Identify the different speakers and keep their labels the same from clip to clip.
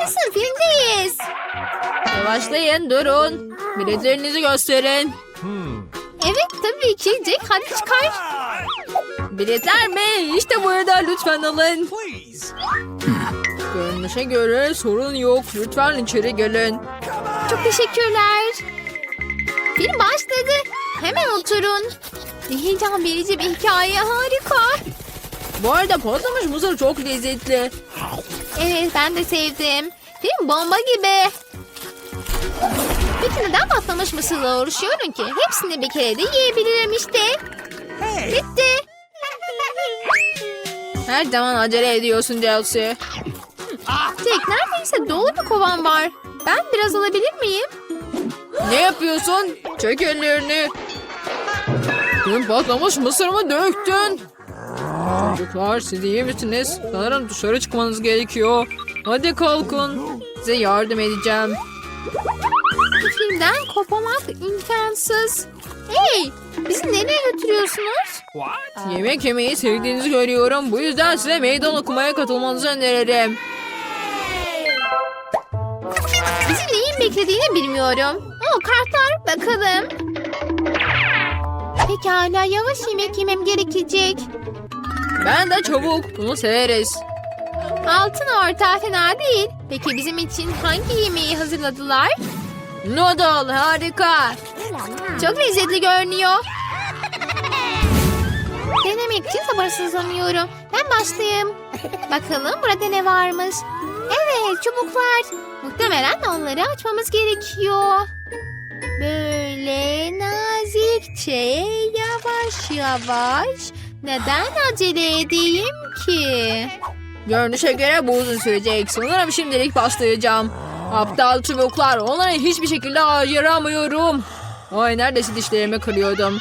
Speaker 1: Yaşasın filmdeyiz.
Speaker 2: Yavaşlayın durun. Biletlerinizi gösterin.
Speaker 1: Evet tabii ki Jack hadi çıkar.
Speaker 2: Biletler mi? İşte burada lütfen alın. Görünüşe göre sorun yok. Lütfen içeri gelin.
Speaker 1: Çok teşekkürler. Film başladı. Hemen oturun. Ne heyecan verici bir hikaye harika.
Speaker 2: Bu arada patlamış mısır çok lezzetli.
Speaker 1: Evet ben de sevdim. Film bomba gibi. Peki neden patlamış mısırla uğraşıyorum ki? Hepsini bir kere de yiyebilirim işte. Bitti.
Speaker 2: Her zaman acele ediyorsun Chelsea.
Speaker 1: Jack neredeyse dolu bir kovan var. Ben biraz alabilir miyim?
Speaker 2: Ne yapıyorsun? Çek ellerini. Tüm patlamış mısırımı döktün. Çocuklar siz iyi misiniz? Sanırım dışarı çıkmanız gerekiyor. Hadi kalkın. Size yardım edeceğim.
Speaker 1: Bu filmden kopamak imkansız. Hey bizi nereye götürüyorsunuz?
Speaker 2: Yemek yemeyi sevdiğinizi görüyorum. Bu yüzden size meydan okumaya katılmanızı öneririm.
Speaker 1: Bizi neyin beklediğini bilmiyorum. Oo kartlar bakalım. Pekala yavaş yemek yemem gerekecek.
Speaker 2: Ben de çabuk. Bunu severiz.
Speaker 1: Altın orta fena değil. Peki bizim için hangi yemeği hazırladılar?
Speaker 2: Noodle harika.
Speaker 1: Çok lezzetli görünüyor. Denemek için sabırsızlanıyorum. Ben başlayayım. Bakalım burada ne varmış. Evet çubuklar. Muhtemelen onları açmamız gerekiyor. Böyle nazikçe yavaş yavaş. Neden acele edeyim ki?
Speaker 2: Görünüşe göre bu uzun sürecek. Sanırım şimdilik başlayacağım. Aptal çubuklar. Onları hiçbir şekilde ayıramıyorum. Ay neredeyse dişlerimi kırıyordum.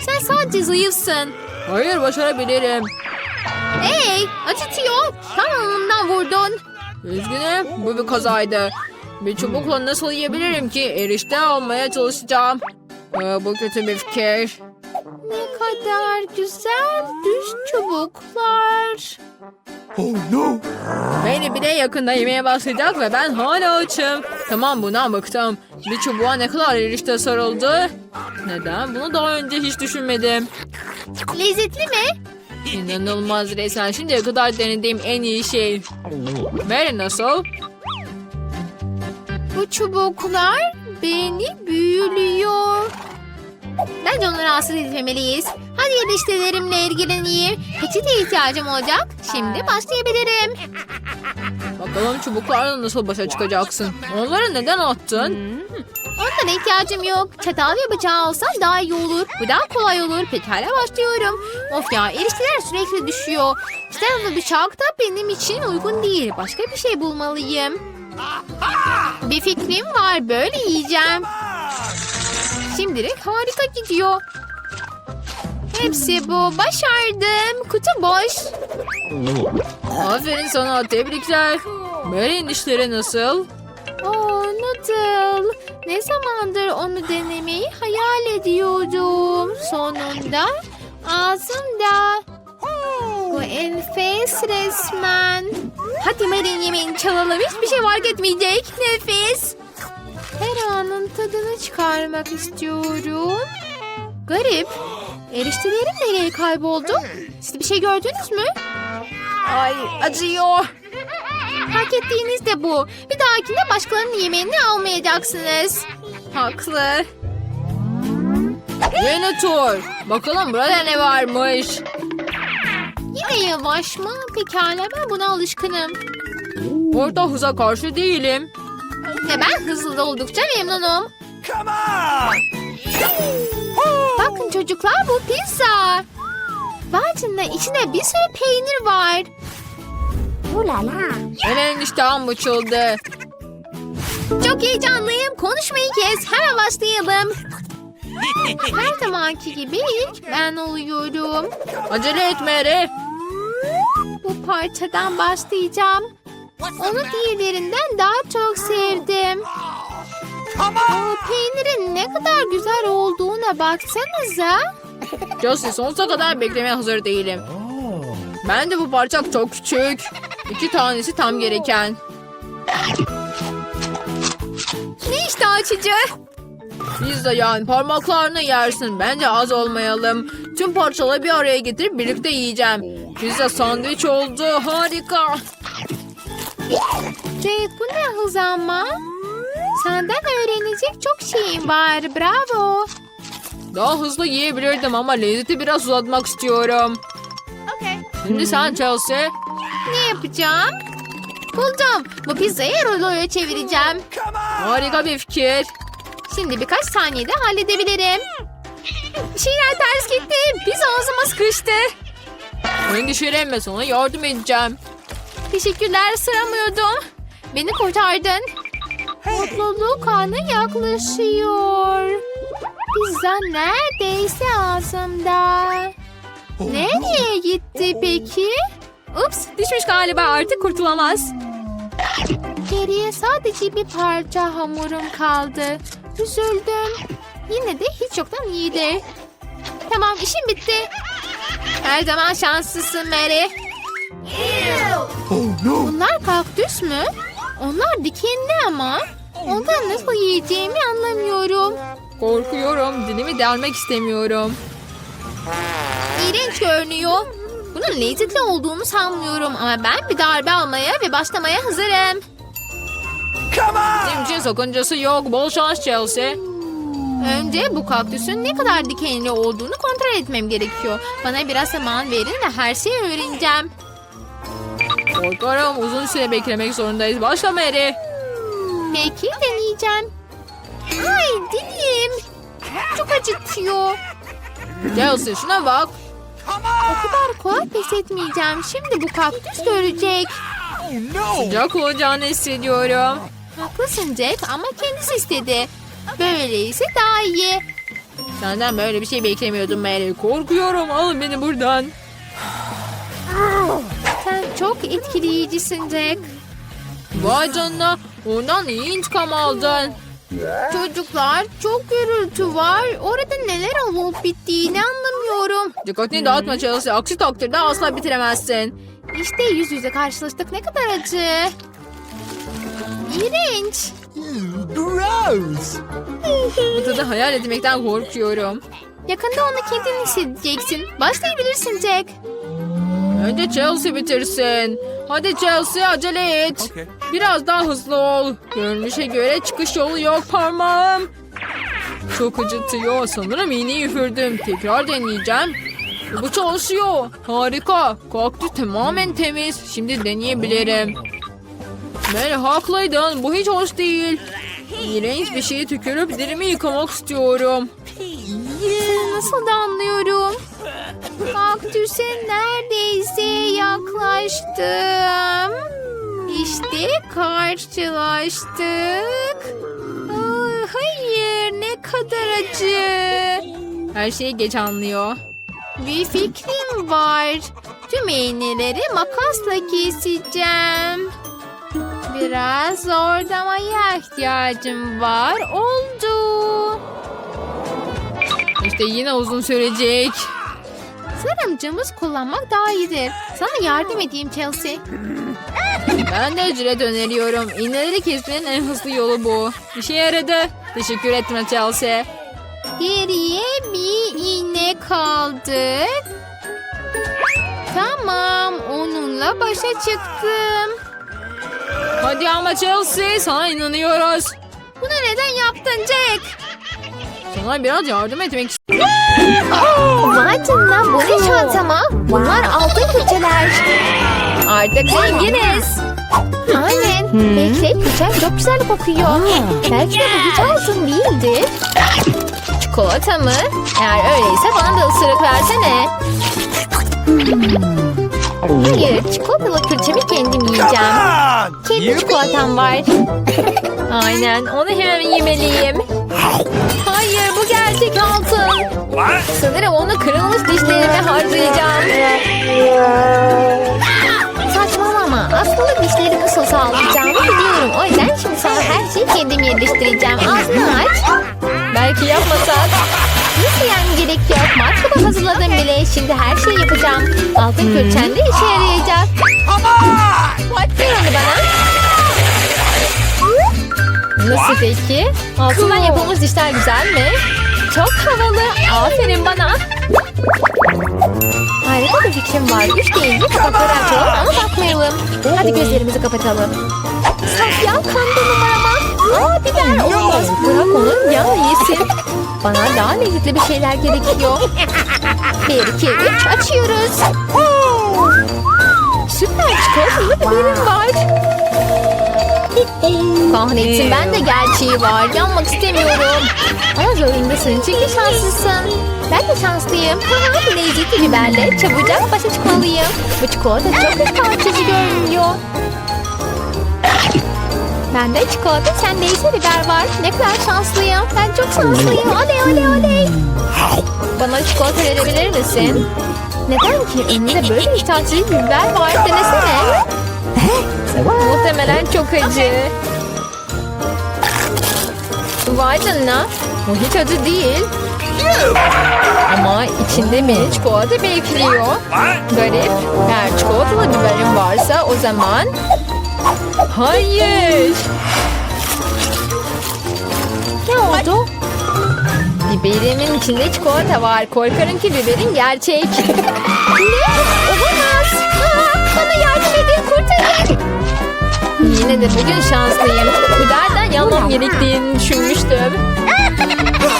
Speaker 1: Sen sadece zayıfsın.
Speaker 2: Hayır başarabilirim.
Speaker 1: Hey acıtıyor. Tam alnından vurdun.
Speaker 2: Üzgünüm bu bir kazaydı. Bir çubukla nasıl yiyebilirim ki? Erişte almaya çalışacağım. Aa, bu kötü bir fikir.
Speaker 1: Ne kadar güzel düz çubuklar.
Speaker 2: Beni bile yakında yemeye başlayacak ve ben hala açım. Tamam bundan bıktım. Bir çubuğa ne kadar erişte sarıldı. Neden? Bunu daha önce hiç düşünmedim.
Speaker 1: Lezzetli mi?
Speaker 2: İnanılmaz resmen. Şimdiye kadar denediğim en iyi şey. Mary nasıl?
Speaker 1: Bu çubuklar beni büyülüyor. Bence onları rahatsız etmemeliyiz. Hadi yetiştilerimle ilgileneyim. Peçete ihtiyacım olacak. Şimdi başlayabilirim.
Speaker 2: Bakalım çubuklarla nasıl başa çıkacaksın? Onları neden attın?
Speaker 1: Onlara ihtiyacım yok. Çatal ve bıçağı olsa daha iyi olur. Bu daha kolay olur. Pekala başlıyorum. Of ya erişteler sürekli düşüyor. Çatal ve bıçak da benim için uygun değil. Başka bir şey bulmalıyım. Bir fikrim var. Böyle yiyeceğim. Şimdilik harika gidiyor. Hepsi bu. Başardım. Kutu boş.
Speaker 2: Aferin sana tebrikler. Mary'in işleri nasıl?
Speaker 1: Oh noodle. Ne zamandır onu denemeyi hayal ediyordum. Sonunda ağzımda. Bu enfes resmen. Hadi Marin yemeğini çalalım. Hiçbir şey fark etmeyecek. Nefis. Her anın tadını çıkarmak istiyorum. Garip. Eriştelerim nereye kayboldu? Siz bir şey gördünüz mü?
Speaker 2: Ay acıyor.
Speaker 1: Hak ettiğiniz de bu. Bir dahakinde başkalarının yemeğini almayacaksınız.
Speaker 2: Haklı. Yeni tur. Bakalım burada ne varmış.
Speaker 1: Yine yavaş mı? Pekala ben buna alışkınım.
Speaker 2: Orta hıza karşı değilim.
Speaker 1: Ve ben hızlı oldukça memnunum. Bakın çocuklar bu pizza. Vay içinde bir sürü peynir var.
Speaker 2: Benim iştahım açıldı.
Speaker 1: Çok heyecanlıyım. Konuşmayı kes. Hemen başlayalım. Her zamanki gibi ilk ben oluyorum.
Speaker 2: Acele et Mary.
Speaker 1: Bu parçadan başlayacağım. Onu diğerlerinden daha çok sevdim. Aa, peynirin ne kadar güzel olduğuna baksanıza.
Speaker 2: Josie sonsuza kadar beklemeye hazır değilim. Ben de bu parça çok küçük. İki tanesi tam gereken.
Speaker 1: Ne işte açıcı?
Speaker 2: Pizza yani parmaklarını yersin. Bence az olmayalım. Tüm parçaları bir araya getirip birlikte yiyeceğim. Pizza sandviç oldu. Harika.
Speaker 1: Jade bu ne hız ama? Senden öğrenecek çok şeyim var. Bravo.
Speaker 2: Daha hızlı yiyebilirdim ama lezzeti biraz uzatmak istiyorum. Şimdi sen Chelsea.
Speaker 1: Ne yapacağım? Buldum. Bu pizzayı ruloya çevireceğim.
Speaker 2: Harika bir fikir.
Speaker 1: Şimdi birkaç saniyede halledebilirim. Bir şeyler ters gitti. Pizza ağzıma sıkıştı.
Speaker 2: Endişelenme sana yardım edeceğim.
Speaker 1: Teşekkürler sıramıyordum. Beni kurtardın. Mutluluk anı yaklaşıyor. Pizza neredeyse ağzımda. Nereye gitti peki? Ups düşmüş galiba artık kurtulamaz. Geriye sadece bir parça hamurum kaldı. Üzüldüm. Yine de hiç yoktan iyidir. Tamam işim bitti. Her zaman şanslısın Mary. Bunlar kaktüs mü? Onlar dikenli ama. Ondan nasıl yiyeceğimi anlamıyorum.
Speaker 2: Korkuyorum. Dilimi delmek istemiyorum.
Speaker 1: İğrenç görünüyor. Bunun lezzetli olduğunu sanmıyorum ama ben bir darbe almaya ve başlamaya hazırım.
Speaker 2: Bizim için sakıncası yok. Bol şans Chelsea.
Speaker 1: Önce bu kaktüsün ne kadar dikenli olduğunu kontrol etmem gerekiyor. Bana biraz zaman verin ve her şeyi öğreneceğim.
Speaker 2: Korkarım uzun süre beklemek zorundayız. Başla Mary.
Speaker 1: Peki deneyeceğim. Ay dilim. Çok acıtıyor.
Speaker 2: Chelsea şuna bak.
Speaker 1: O kadar kolay pes etmeyeceğim. Şimdi bu kaktüs ölecek.
Speaker 2: Sıcak olacağını hissediyorum.
Speaker 1: Haklısın Jack ama kendisi istedi. Böyleyse daha iyi.
Speaker 2: Senden böyle bir şey beklemiyordum Mary. Korkuyorum. Alın beni buradan.
Speaker 1: Çok etkileyicisin Jack.
Speaker 2: Vay canına. Ondan iyi intikam aldın.
Speaker 1: Çocuklar çok gürültü var. Orada neler olup bittiğini anlamıyorum.
Speaker 2: Dikkatini dağıtma Chelsea. Aksi takdirde asla bitiremezsin.
Speaker 1: İşte yüz yüze karşılaştık ne kadar acı. İğrenç.
Speaker 3: Gross!
Speaker 2: Bu tadı hayal etmekten korkuyorum.
Speaker 1: Yakında onu kendin hissedeceksin. Başlayabilirsin Jack.
Speaker 2: Önce Chelsea bitirsin. Hadi Chelsea acele et.
Speaker 3: Okay.
Speaker 2: Biraz daha hızlı ol. Görünüşe göre çıkış yolu yok parmağım. Çok acıtıyor. Sanırım iğneyi üfürdüm. Tekrar deneyeceğim. Bu çalışıyor. Harika. Kaktüs tamamen temiz. Şimdi deneyebilirim. Mary haklıydın. Bu hiç hoş değil. İğrenç bir şeyi tükürüp dilimi yıkamak istiyorum.
Speaker 1: Seni nasıl da anlıyorum. Kaktüse neredeyse yaklaştım. İşte karşılaştık. Aa, hayır ne kadar acı.
Speaker 2: Her şeyi geç anlıyor.
Speaker 1: Bir fikrim var. Tüm iğneleri makasla keseceğim. Biraz zordamaya ihtiyacım var. Oldu.
Speaker 2: İşte yine uzun sürecek.
Speaker 1: Sanırım cımbız kullanmak daha iyidir. Sana yardım edeyim Chelsea.
Speaker 2: Ben de jilet öneriyorum. İğneleri kesmenin en hızlı yolu bu. İşe yaradı. Teşekkür ederim Chelsea.
Speaker 1: Geriye bir iğne kaldı. Tamam, onunla başa çıktım.
Speaker 2: Hadi ama Chelsea sana inanıyoruz.
Speaker 1: Bunu neden yaptın Jack?
Speaker 2: Sana biraz yardım etmek istiyorum.
Speaker 1: Vay canına bu ne çantama? Bunlar altın külçeler. Artık zenginiz. Aynen. Bekle külçem çok güzel kokuyor. Belki de bu hiç altın değildir. Çikolata mı? Eğer öyleyse bana da ısırık versene. Hayır, çikolatalı külçemi kendim yiyeceğim. Kendi çikolatam var. Aynen, onu hemen yemeliyim. Hayır, bu gerçek altın. Sanırım onu kırılmış dişlerime harcayacağım. Saçmalama. Aslında dişlerimi nasıl sağlayacağımı biliyorum. O yüzden şimdi sana her şeyi kendim yerleştireceğim. Ağzını aç.
Speaker 2: Belki yapmasak.
Speaker 1: Nasıl yani gerek yok. Matkabı hazırladım bile. Şimdi her şeyi yapacağım. Altın külçen de işe yarayacak. Ver onu bana. Nasıl peki? Altından yapılmış dişler güzel mi? Çok havalı. Aferin bana. Harika bir fikrim var. Üç deyince kapakları açalım ama bakmayalım. Hadi gözlerimizi kapatalım. Safya kandı numarama. Aa biber olmaz. Bırak onu yan yesin. Bana daha lezzetli bir şeyler gerekiyor. Bir, iki, üç açıyoruz. Süper çikolatalı biberim var. Kahretsin ben de gerçeği var. Yanmak istemiyorum. Ama zorundasın çünkü şanslısın. Ben de şanslıyım. Lezzetli biberle çabucak başa çıkmalıyım. Bu çikolata çok iştahçıcı görünüyor. Bende çikolata, sende ise biber var. Ne kadar şanslıyım. Ben çok şanslıyım. Oley oley oley. Bana çikolata verebilir misin? Neden ki? Önünde böyle bir biber var. Denesene. Muhtemelen çok acı. Vay canına. Bu hiç acı değil. Ama içinde beni çikolata bekliyor. Garip. Eğer çikolatalı biberim varsa o zaman... Hayır. Ne oldu? Biberimin içinde çikolata var. Korkarım ki biberin gerçek. ne? Yine de bugün şanslıyım. Biberden yanmam gerektiğini düşünmüştüm.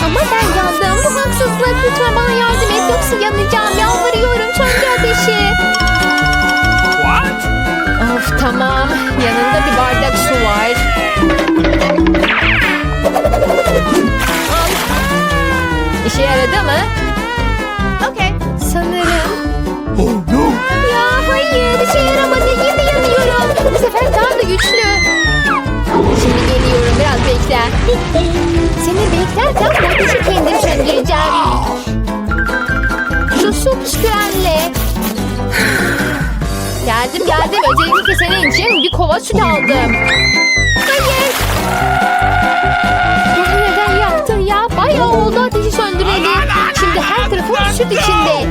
Speaker 1: Ama ben yandım. Bu haksızlık. Lütfen bana yardım et. Yoksa yanacağım. Yalvarıyorum. Söndür ateşi.
Speaker 3: What?
Speaker 1: Of tamam. Yanında bir bardak su var. İşe yaradı mı? Seni beklerken bu ateşi kendim söndüreceğim. Şu su püskürenle. Geldim geldim. Özellikle senin için bir kova süt aldım. Hayır. Bunu neden yaptın ya? Bayağı oldu ateşi söndüreli. Şimdi her tarafım süt içinde.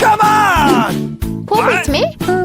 Speaker 3: Come on!
Speaker 1: Popit mi?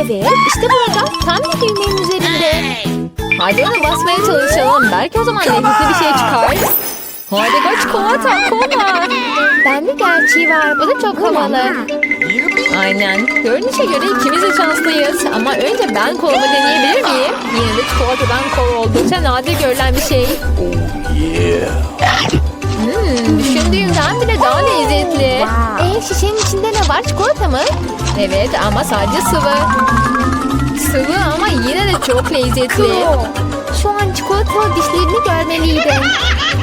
Speaker 1: Evet işte burada. Tam bir düğmenin üzerinde. Hadi ona basmaya çalışalım. Belki o zaman lezzetli bir şey çıkar. Hadi go çikolata kola. Bende gerçeği var. Bu da çok havalı. Aynen. Görünüşe göre ikimiz de şanslıyız. Ama önce ben kolamı deneyebilir miyim? Yine de çikolatadan kola oldukça nadir görülen bir şey.
Speaker 3: Yeah.
Speaker 1: Düşündüğümden bile daha lezzetli. Ee, şişenin içinde ne var? Çikolata mı? Evet ama sadece sıvı. Sıvı ama yine de çok lezzetli. Şu an çikolatalı dişlerini görmeliydin.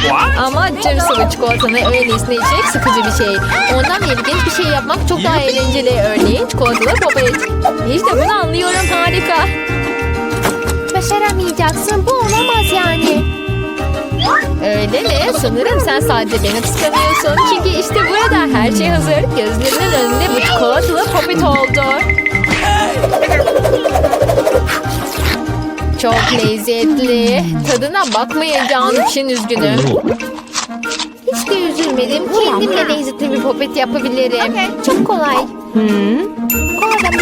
Speaker 3: What?
Speaker 1: Ama tüm sıvı çikolatanı öylesine içmek sıkıcı bir şey. Ondan ilginç bir şey yapmak çok daha eğlenceli. Örneğin çikolatalı popet. İşte bunu anlıyorum harika. Başaramayacaksın bu olamaz yani. Öyle mi? Sanırım sen sadece beni kıskanıyorsun. Çünkü işte burada her şey hazır. Gözlerinin önünde bu çikolatalı popet oldu. Çok lezzetli. Tadına bakmayacağım için üzgünüm. Hiç de üzülmedim. Kendimle lezzetli bir popet yapabilirim. Çok kolay. Koladan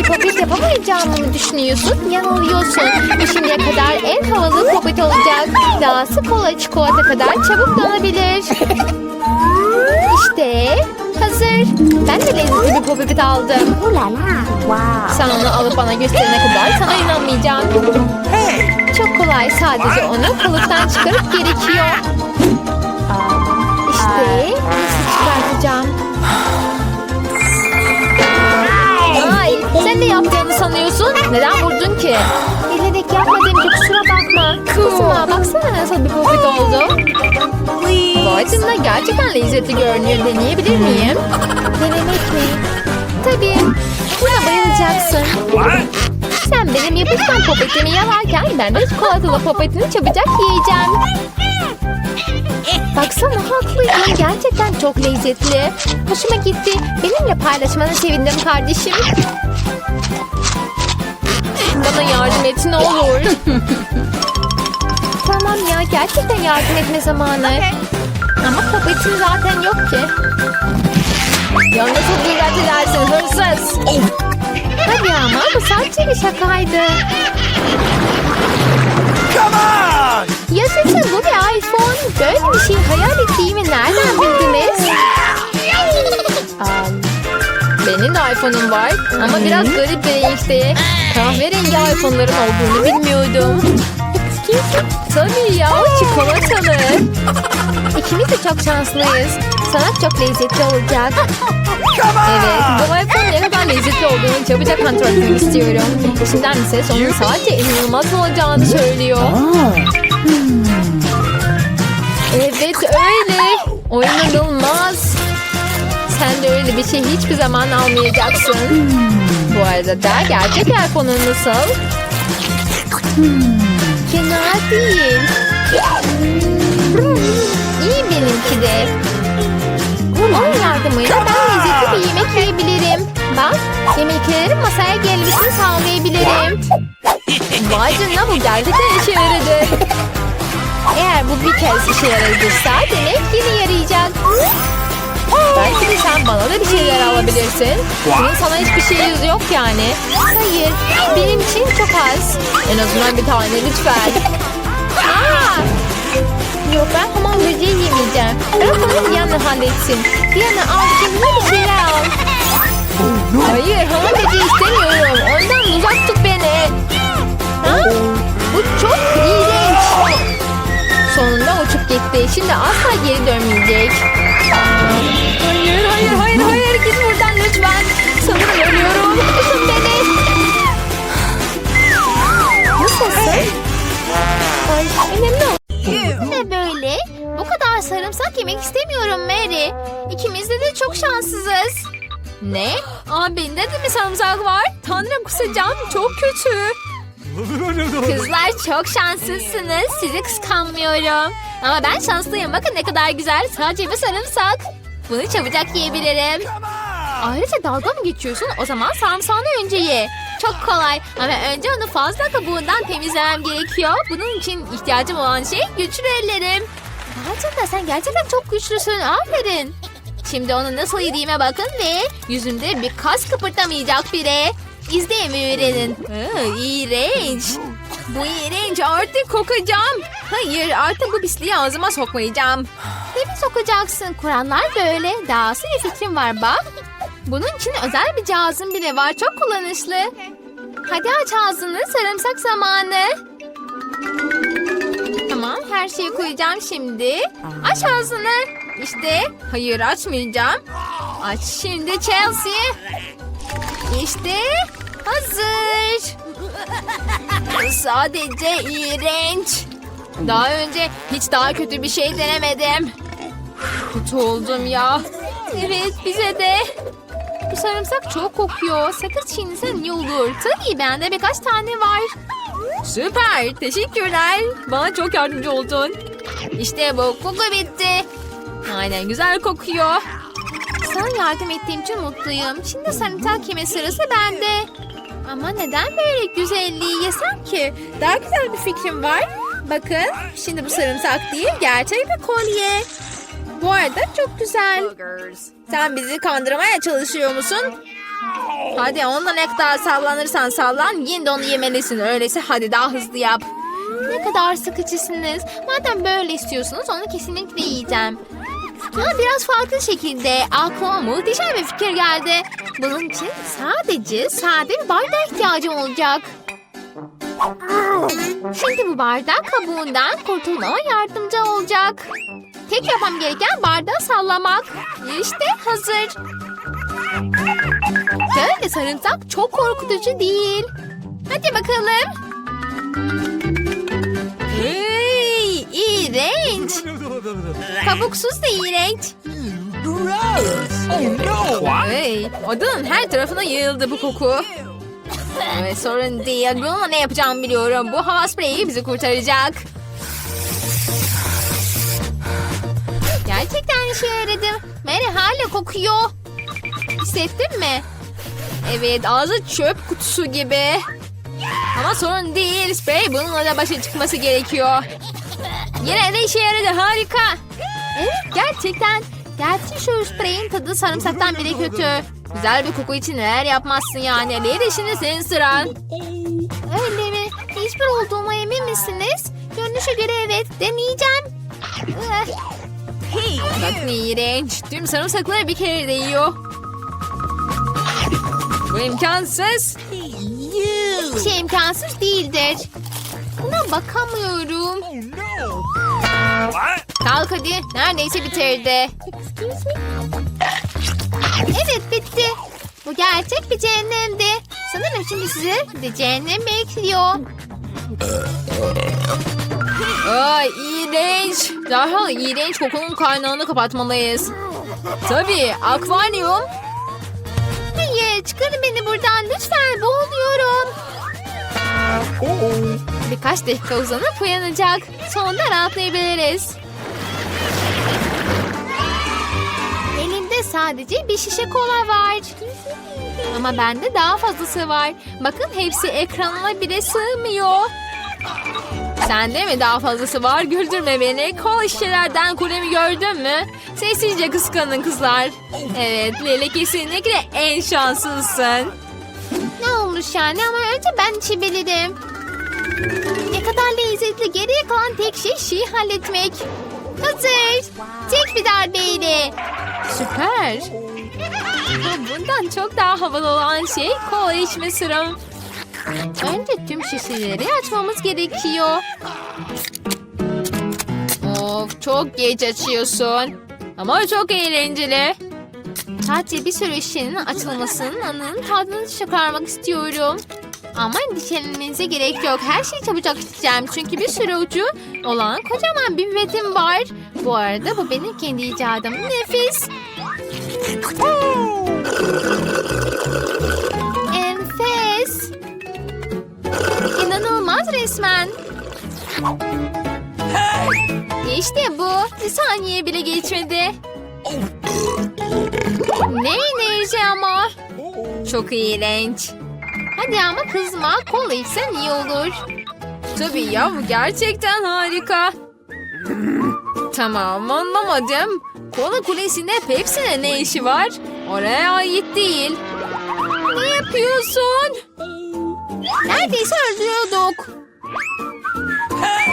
Speaker 1: bir popet yapamayacağımı mı düşünüyorsun? Yanılıyorsun. Bu şimdiye kadar en havalı popet olacak. Dahası kola çikolata kadar çabuk donabilir. İşte hazır. Ben de lezzetli bir popet aldım. Sen onu alıp bana gösterene kadar sana inanmayacağım. Çok kolay. Sadece onu kalıptan çıkarıp gerekiyor. İşte nasıl çıkartacağım? Ne yaptığını sanıyorsun? Neden vurdun ki? Bilerek yapmadım ki kusura bakma. Kızma baksana nasıl bir popit oldu. Vay canına gerçekten lezzetli görünüyor. Deneyebilir miyim? Denemek mi? Tabii. Buna bayılacaksın. Sen benim yapışkan popetimi yalarken ben de çikolatalı popetini çabucak yiyeceğim. Baksana haklıydın. Gerçekten çok lezzetli. Hoşuma gitti. Benimle paylaşmana sevindim kardeşim. Bana yardım et ne olur. tamam ya gerçekten yardım etme zamanı. Ama popetim zaten yok ki. Ya nasıl dikkat edersin hırsız? Hadi ama bu sadece bir şakaydı.
Speaker 3: Come on!
Speaker 1: Yaşasın bu bir iPhone. Böyle bir şey hayal ettiğimi nereden bildiniz? Benim de iPhone'um var ama biraz garip bir renkte. Kahverengi iPhone'ların olduğunu bilmiyordum. Tabii ya çikolatalı. İkimiz de çok şanslıyız. Sana çok lezzetli olacak. Evet, bu iPhone ne kadar lezzetli olduğunu çabucak kontrol etmek istiyorum. Şimdiden ses onun sadece inanılmaz olacağını söylüyor. Evet öyle. O inanılmaz. Bir şey hiçbir zaman almayacaksın. Bu arada da gerçek iPhone'un nasıl? Fena değil. İyi benimki de. Onun yardımıyla ben lezzetli bir yemek yiyebilirim. Bak, yemeklerin masaya gelmesini sağlayabilirim. Vay canına bu gerçekten işe yaradı. Eğer bu bir kez işe yaradıysa demek yine yarayacak. Belki sen bana da bir şeyler alabilirsin. Bunun sana hiçbir şey yok yani. Hayır, benim için çok az. En azından bir tane lütfen. Aa! Yok ben hamam böceği yemeyeceğim. Bırak onu Diana halletsin. Diana al kendine bir şeyler al. Hayır hamam böceği istemiyorum. Gitti. Şimdi asla geri dönmeyecek. Hayır hayır hayır hayır git buradan lütfen. Sanırım ölüyorum. Tutun beni. Nasılsın? Ay önemli o. Ne böyle? Bu kadar sarımsak yemek istemiyorum Mary. İkimiz de, de çok şanssızız. Ne? Aa bende de mi sarımsak var? Tanrım kusacağım çok kötü. Kızlar çok şanslısınız. Sizi kıskanmıyorum. Ama ben şanslıyım. Bakın ne kadar güzel. Sadece bir sarımsak. Bunu çabucak yiyebilirim. Ayrıca dalga mı geçiyorsun? O zaman sarımsağını önce ye. Çok kolay. Ama önce onu fazla kabuğundan temizlemem gerekiyor. Bunun için ihtiyacım olan şey güçlü ellerim. Gerçekten sen gerçekten çok güçlüsün. Aferin. Şimdi onu nasıl yediğime bakın ve yüzümde bir kas kıpırtamayacak bile. İzleyin ve öğrenin. İğrenç. Bu iğrenç artık kokacağım. Hayır artık bu pisliği ağzıma sokmayacağım. Tabii sokacaksın. Kur'anlar böyle. Dahası bir fikrim var bak. Bunun için özel bir cihazım bile var. Çok kullanışlı. Hadi aç ağzını. Sarımsak zamanı. Tamam her şeyi koyacağım şimdi. Aç ağzını. İşte. Hayır açmayacağım. Aç şimdi Chelsea. İşte hazır. Sadece iğrenç. Daha önce hiç daha kötü bir şey denemedim. Kötü oldum ya. Evet bize de. Bu sarımsak çok kokuyor. Sakız çiğnesen iyi olur. Tabii bende birkaç tane var. Süper. Teşekkürler. Bana çok yardımcı oldun. İşte bu koku bitti. Aynen güzel kokuyor. Sana yardım ettiğim için mutluyum. Şimdi sarımsak yeme sırası bende. Ama neden böyle güzelliği yesem ki? Daha güzel bir fikrim var. Bakın şimdi bu sarımsak değil gerçek bir kolye. Bu arada çok güzel. Sen bizi kandırmaya çalışıyor musun? Hadi onunla ne kadar sallanırsan sallan yine de onu yemelisin. Öyleyse hadi daha hızlı yap. Ne kadar sıkıcısınız. Madem böyle istiyorsunuz onu kesinlikle yiyeceğim. Ama biraz farklı şekilde aklıma muhteşem bir fikir geldi. Bunun için sadece sade bir bardağa ihtiyacım olacak. Şimdi bu bardak kabuğundan kurtulmama yardımcı olacak. Tek yapmam gereken bardağı sallamak. İşte hazır. Böyle sarımsak çok korkutucu değil. Hadi bakalım. İğrenç. Kabuksuz da iğrenç.
Speaker 3: Oh no!
Speaker 2: Hey, odanın her tarafına yayıldı bu koku.
Speaker 1: Evet sorun değil. Bununla ne yapacağımı biliyorum. Bu hava spreyi bizi kurtaracak. Gerçekten işe yaradı. Mary hala kokuyor. Hissettin mi? Evet ağzı çöp kutusu gibi. Ama sorun değil. Sprey bununla da başa çıkması gerekiyor. Yine de işe yaradı harika. Evet gerçekten. Gerçi şu spreyin tadı sarımsaktan bile kötü. Güzel bir koku için neler yapmazsın yani. Lady şimdi senin sıran. Öyle mi? Hiçbir olduğuma emin misiniz? Görünüşe göre evet. Deneyeceğim. Eh. Bak ne iğrenç. Tüm sarımsakları bir kere değiyor. Bu imkansız. Hiçbir şey imkansız değildir. Buna bakamıyorum. Kalk hadi. Neredeyse bitirdi. Evet bitti. Bu gerçek bir cehennemdi. Sanırım şimdi sizi de cehennem bekliyor.
Speaker 2: Ay iğrenç. Derhal iğrenç kokunun kaynağını kapatmalıyız. Tabii akvaryum.
Speaker 1: Hayır çıkarın beni buradan Birkaç dakika uzanıp uyanacak. Sonunda rahatlayabiliriz. Elimde sadece bir şişe kola var. Ama bende daha fazlası var. Bakın hepsi ekranına bile sığmıyor. Sende mi daha fazlası var? Güldürme beni. Kol şişelerden kulemi gördün mü? Sessizce kıskanın kızlar. Evet Lele kesinlikle en şanslısın. Ne olmuş yani ama önce ben içebilirim. Kadar lezzetli geriye kalan tek şey şeyi halletmek. Hazır. Tek bir darbeyle. Süper. Bundan çok daha havalı olan şey kola içme sıram. Önce tüm şişeleri açmamız gerekiyor. Of çok geç açıyorsun. Ama çok eğlenceli. Sadece bir sürü şişenin açılmasının anının tadını çıkarmak istiyorum. Ama endişelenmenize gerek yok. Her şeyi çabucak içeceğim. Çünkü bir sürü ucu olan kocaman bir pipetim var. Bu arada bu benim kendi icadım. Nefis. Enfes. İnanılmaz resmen. İşte bu. Bir saniye bile geçmedi. Ne enerji ama. Çok iğrenç. Hadi ama kızma. Kola içsen iyi olur.
Speaker 2: Tabii ya bu gerçekten harika. Tamam anlamadım. Kola kulesinde Pepsi'nin ne işi var? Oraya ait değil.
Speaker 1: Ne yapıyorsun? Neredeyse öldürüyorduk.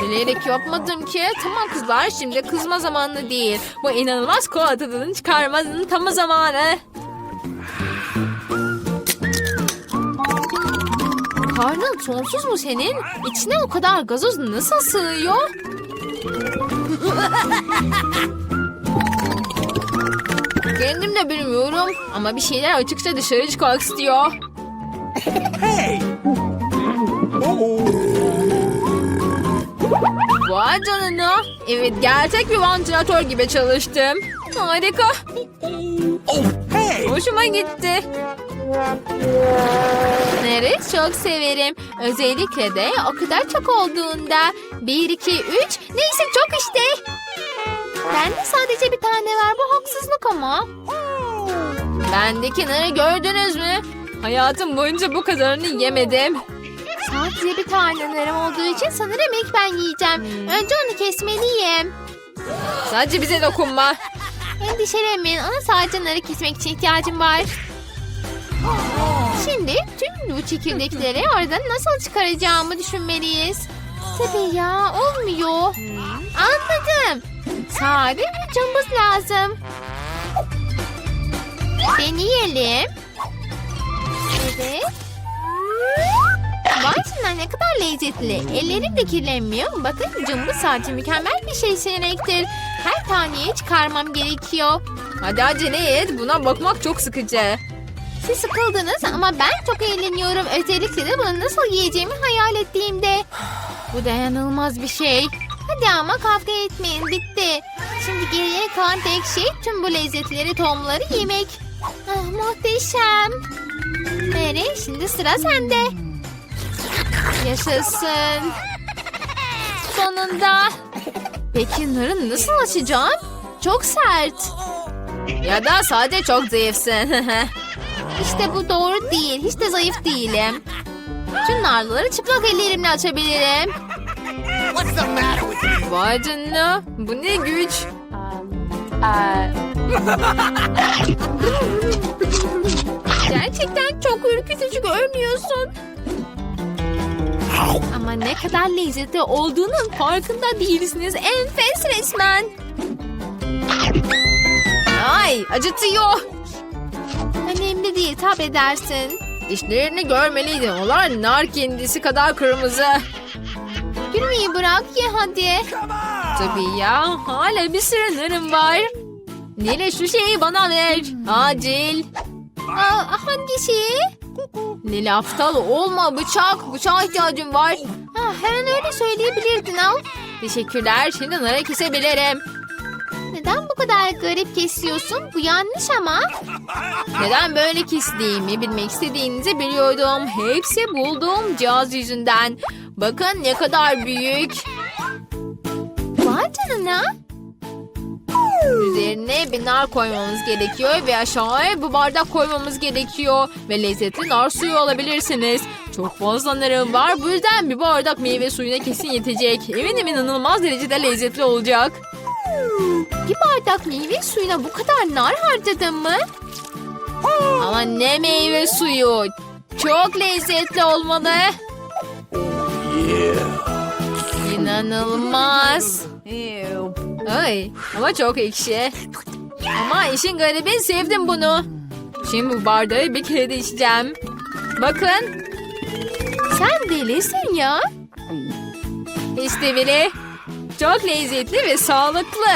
Speaker 2: Bilerek yapmadım ki. Tamam kızlar şimdi kızma zamanı değil. Bu inanılmaz kola tadını çıkarmanın tam zamanı.
Speaker 1: Karnın sonsuz mu senin? İçine o kadar gazoz nasıl sığıyor?
Speaker 2: Kendim de bilmiyorum ama bir şeyler açıkça dışarı çıkmak istiyor.
Speaker 3: Hey!
Speaker 2: Vay canına. Evet gerçek bir vantilatör gibi çalıştım. Harika.
Speaker 3: Oh, hey!
Speaker 2: Hoşuma gitti.
Speaker 1: Bunları çok severim. Özellikle de o kadar çok olduğunda. Bir, iki, üç. Neyse çok işte. Bende sadece bir tane var. Bu haksızlık ama.
Speaker 2: Bendekileri gördünüz mü? Hayatım boyunca bu kadarını yemedim.
Speaker 1: Sadece bir tane narım olduğu için sanırım ilk ben yiyeceğim. Önce onu kesmeliyim.
Speaker 2: Sadece bize dokunma.
Speaker 1: Endişelenmeyin. Ona sadece narı kesmek için ihtiyacım var. Şimdi tüm bu çekirdekleri oradan nasıl çıkaracağımı düşünmeliyiz. Tabii ya olmuyor. Anladım. Sade bir cımbız lazım. Deneyelim. Evet. Canına ne kadar lezzetli. Ellerim de kirlenmiyor. Bakın cımbız sadece mükemmel bir şey seçenektir. Her taneyi çıkarmam gerekiyor.
Speaker 2: Hadi acele et. Buna bakmak çok sıkıcı.
Speaker 1: Siz sıkıldınız ama ben çok eğleniyorum. Özellikle de bunu nasıl yiyeceğimi hayal ettiğimde. Bu dayanılmaz bir şey. Hadi ama kavga etmeyin bitti. Şimdi geriye kalan tek şey tüm bu lezzetleri tohumları yemek. Ah, muhteşem. Mary şimdi sıra sende.
Speaker 4: Yaşasın. Sonunda. Peki narı nasıl açacağım? Çok sert.
Speaker 1: Ya da sadece çok zayıfsın.
Speaker 4: İşte bu doğru değil. Hiç de zayıf değilim. Tüm narları çıplak ellerimle açabilirim.
Speaker 2: What's the matter with you?
Speaker 1: Vay canına. Bu ne güç.
Speaker 4: Gerçekten çok ürkütücü görünüyorsun. Ama ne kadar lezzetli olduğunun farkında değilsiniz. Enfes resmen.
Speaker 1: Ay acıtıyor.
Speaker 4: Önemli değil tab edersin.
Speaker 1: Dişlerini görmeliydin. Onlar nar kendisi kadar kırmızı.
Speaker 4: Gülmeyi bırak ye hadi.
Speaker 1: Tabii ya. Hala bir sürü narım var. Nile şu şeyi bana ver. Acil.
Speaker 4: Aa, hangi şeyi?
Speaker 1: Nile aptal olma bıçak. Bıçağa ihtiyacım var.
Speaker 4: Ha, her an öyle söyleyebilirdin al.
Speaker 1: Teşekkürler. Şimdi nara kesebilirim.
Speaker 4: Neden bu kadar garip kesiyorsun? Bu yanlış ama.
Speaker 1: Neden böyle kestiğimi bilmek istediğinizi biliyordum. Hepsi bulduğum cihaz yüzünden. Bakın ne kadar büyük.
Speaker 4: Vay canına.
Speaker 1: Üzerine bir nar koymamız gerekiyor ve aşağıya bu bardak koymamız gerekiyor. Ve lezzetli nar suyu alabilirsiniz. Çok fazla narım var. Bu yüzden bir bardak meyve suyuna kesin yetecek. Eminim inanılmaz derecede lezzetli olacak.
Speaker 4: Bir bardak meyve suyuna bu kadar nar harcadın mı?
Speaker 1: Ama ne meyve suyu. Çok lezzetli olmalı. İnanılmaz. Ay ama çok ekşi. Ama işin garibi sevdim bunu. Şimdi bu bardağı bir kere de içeceğim. Bakın
Speaker 4: Sen delisin ya.
Speaker 1: işte bile. Çok lezzetli ve sağlıklı.